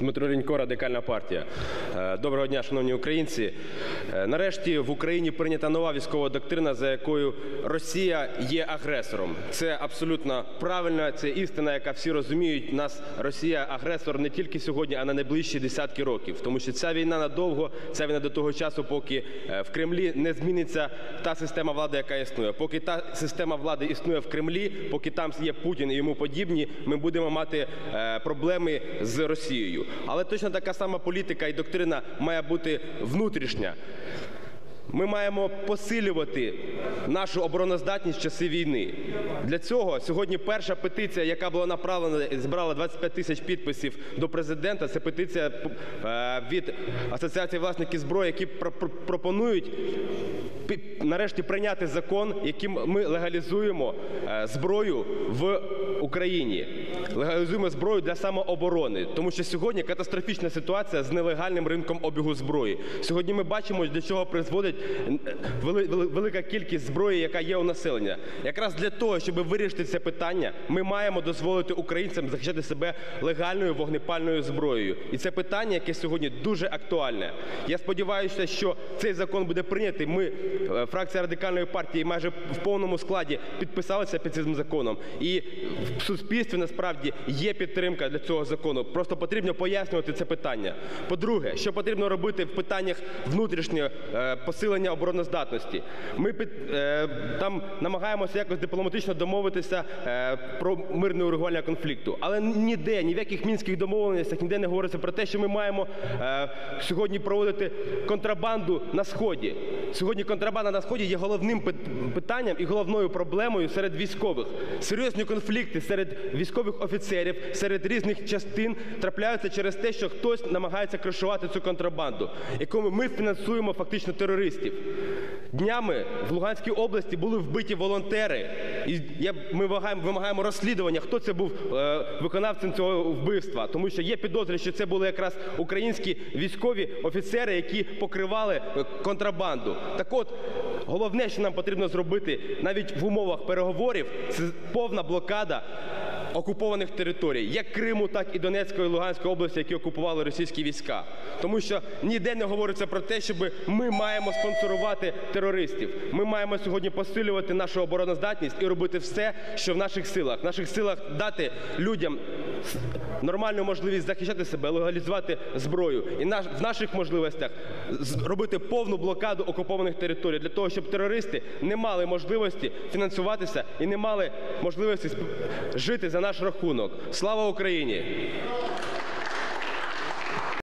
Дмитро Лінько, радикальна партія. Е, Доброго дня, шановні українці. Е, Нарешті в Україні прийнята нова військова доктрина, за якою Росія є агресором. Це абсолютно правильно, це істина, яка всі розуміють. Нас Росія агресор не тільки сьогодні, а на найближчі десятки років. Тому що ця війна надовго, ця війна до того часу, поки е, в Кремлі не зміниться та система влади, яка існує. Поки та система влади існує в Кремлі, поки там є Путін і йому подібні, ми будемо мати проблеми з Росією. Але точно така сама політика і доктрина має бути внутрішня. Ми маємо посилювати нашу обороноздатність в часи війни. Для цього сьогодні перша петиція, яка була направлена, і збирала 25 тисяч підписів до президента. Це петиція е, від Асоціації власників зброї, які про- про- пропонують нарешті прийняти закон, яким ми легалізуємо е, зброю в Україні. Легалізуємо зброю для самооборони, тому що сьогодні катастрофічна ситуація з нелегальним ринком обігу зброї. Сьогодні ми бачимо, до чого призводить вели- вели- велика кількість зброї, яка є у населення. Якраз для того, щоб вирішити це питання, ми маємо дозволити українцям захищати себе легальною вогнепальною зброєю. І це питання, яке сьогодні дуже актуальне. Я сподіваюся, що цей закон буде прийнятий. Ми, е, фракція радикальної партії, майже в повному складі підписалися під цим законом. І в суспільстві насправді є підтримка для цього закону. Просто потрібно пояснювати це питання. По-друге, що потрібно робити в питаннях внутрішнього е, посилення обороноздатності. Ми е, там намагаємося якось дипломатично домовитися е, про мирне урегулювання конфлікту. Але ніде, ні в яких мінських домовленостях, ніде не говориться про те, що ми маємо сьогодні проводити контрабанду на сході. Сьогодні контрабанда на сході є головним питанням і головною проблемою серед військових. Серйозні конфлікти серед військових офіцерів, серед різних частин трапляються через те, що хтось намагається кришувати цю контрабанду, якому ми фінансуємо фактично терористів. Днями в Луганській області були вбиті волонтери, і ми вимагаємо, вимагаємо розслідування, хто це був е, виконавцем цього вбивства, тому що є підозри, що це були якраз українські військові офіцери, які покривали е, контрабанду. Так от, головне, що нам потрібно зробити навіть в умовах переговорів, це повна блокада окупованих територій, як Криму, так і Донецької і Луганської області, які окупували російські війська. Тому що ніде не говориться про те, щоб ми маємо спонсорувати терористів. Ми маємо сьогодні посилювати нашу обороноздатність і робити все, що в наших силах. В наших силах дати людям нормальну можливість захищати себе, легалізувати зброю. І в наших можливостях робити повну блокаду окупованих територій для того, щоб терористи не мали можливості фінансуватися і не мали можливості жити за наш рахунок. Слава Україні!